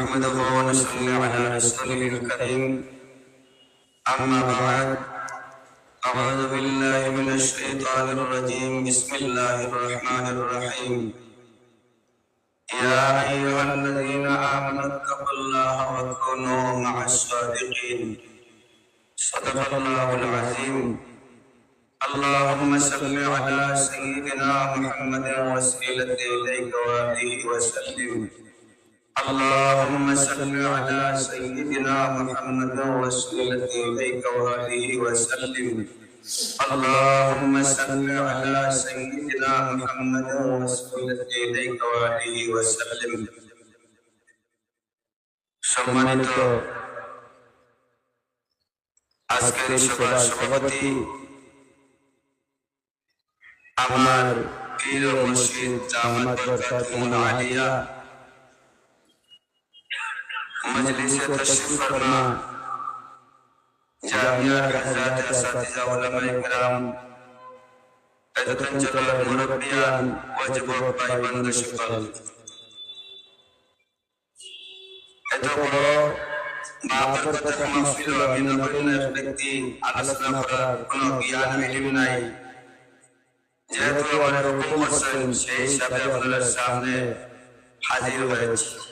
نحمده ونصلي على رسوله الكريم. أما بعد أعوذ بالله من الشيطان الرجيم. بسم الله الرحمن الرحيم. يا أيها الذين آمنوا اتقوا الله وكونوا مع الصادقين. صدق الله العظيم. اللهم صل على سيدنا محمد وسيلة إليك وآله وسلم. اللهم صل على سيدنا محمد وسيلة إليك وآله وسلم اللهم صل على سيدنا محمد وسيلة إليك وآله وسلم সম্মানিত আজকের সভার সভাপতি আমার পীর ও মুর্শিদ জামাত বরকাতুহুল আলিয়া মজলিসে তশরিফ ফরমা জামিয়ার হযরত আসাতিজা উলামায়ে কেরাম এতঞ্চলের মুরব্বিয়ান ও যুবক ভাই বন্ধু সকল এত বড় মাহফিল আমি জ্ঞান ইলম নাই যেহেতু আমার হুকুম সেই হিসাবে আপনার সামনে হাজির হয়েছি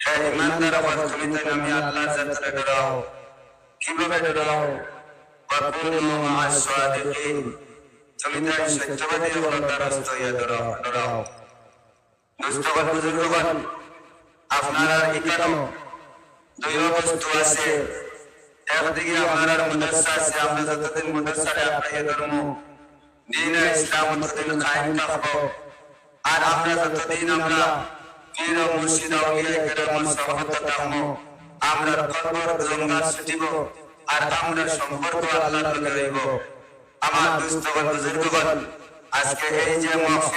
হে ঈমানদার আমার তুমি আমি আল্লাহর জাতে ডরাও কীভাবে ডরাও ওয়াকুনু মা'আস সাদিকিন তুমি তো সত্যবাদী হওয়ার দ্বারস্থ হয়ে ডরাও ডরাও দোস্ত হল বুজুর্গ হল আপনারা এখানেও দুই বস্তু আছে। একদিকে আপনারা মাদ্রাসা আছে আমরা যতদিন মাদ্রাসায় আপনাকে ধর্ম। দিন ইসলাম ততদিন কায়েম থাকব আর আমরা যতদিন আমরা পীর ও মুর্শিদ আউলিয়া কেরাম সহবত থাকব। আমরা কবর জঙ্গা ছুটিব আর আমরা সম্পর্ক আল্লাহর লগে রইব। আমার দুস্থ বুজুর্গ আজকে এই সমস্ত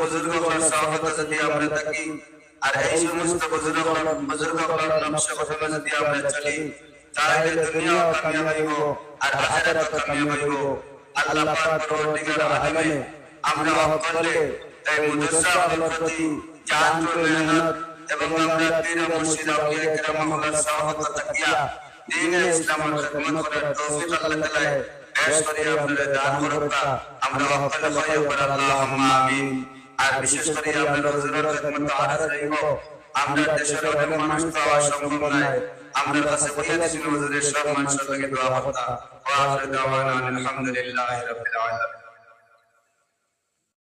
বুজুর্গ সহবত নকশা কথা যদি আমরা চলি তাহলে দুনিয়াও কামিয়াব হইব, আর আখিরাতও কামিয়াব হইব। আল্লাহ পাক পরবর্তীকার আলমে আমরা করলে এই হলোর প্রতি জান করে মেহনত এবং আমরা পীর মুর্শিদ আউলিয়া কেরাম আল্লাহর সহবত থাকিয়া দ্বীনে ইসলামের খিদমত করার তৌফিক আল্লাহ তাআলা পেশ করে, আমরা দান করতা, আমরা হক করলে হইব আল্লাহুম্মা আমিন। আর বিশেষ করে আমরা হুজুরের খিদমত হাজির হইব আমরা দেশের অনেক মানুষ পাওয়া সম্ভব নয় আমরা কাছে বইয়া দিছি হুজুরের সব মানুষের দোয়া করতা